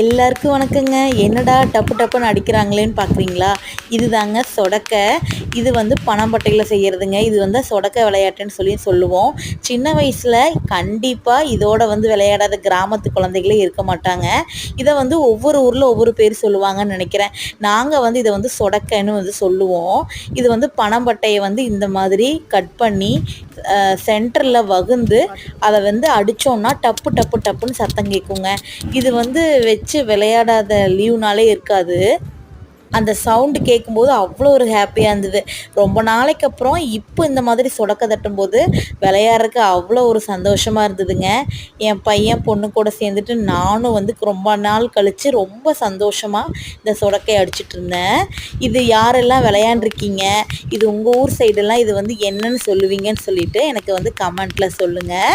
எல்லாருக்கும் வணக்கங்க. என்னடா டப்பு டப்புன்னு அடிக்கிறாங்களேன்னு பார்க்குறீங்களா இது தாங்க சொடக்க. இது வந்து பனம்பட்டையில் செய்கிறதுங்க இது வந்து சொடக்க விளையாட்டுன்னு சொல்லி சொல்லுவோம். சின்ன வயசில் கண்டிப்பாக இதோட வந்து விளையாடாத கிராமத்து குழந்தைகளே இருக்க மாட்டாங்க. இதை வந்து ஒவ்வொரு ஊரில் ஒவ்வொரு பேர் சொல்லுவாங்கன்னு நினைக்கிறேன். நாங்கள் வந்து இதை வந்து சொடக்கன்னு வந்து சொல்லுவோம். இது வந்து பனம்பட்டையை வந்து இந்த மாதிரி கட் பண்ணி சென்டரில் வகுந்து அதை வந்து அடித்தோம்னா டப்பு டப்பு டப்புன்னு சத்தம் கேட்குங்க இது வந்து வச்சு விளையாடாத லீவுனாலே இருக்காது. அந்த சவுண்டு கேட்கும்போது அவ்வளோ ஒரு ஹாப்பியாக இருந்தது. ரொம்ப நாளைக்கு அப்புறம் இப்போ இந்த மாதிரி சொடக்க தட்டும்போது விளையாடுறதுக்கு அவ்வளோ ஒரு சந்தோஷமாக இருந்ததுங்க. என் பையன் பொண்ணு கூட சேர்ந்துட்டு நானும் வந்து ரொம்ப நாள் கழித்து ரொம்ப சந்தோஷமாக இந்த சொடக்கை அடிச்சிட்டு இருந்தேன். இது யாரெல்லாம் விளையாண்டுருக்கீங்க? இது உங்கள் ஊர் சைடெல்லாம் இது வந்து என்னன்னு சொல்லுவீங்கன்னு சொல்லிட்டு எனக்கு வந்து கமெண்ட்டில் சொல்லுங்கள்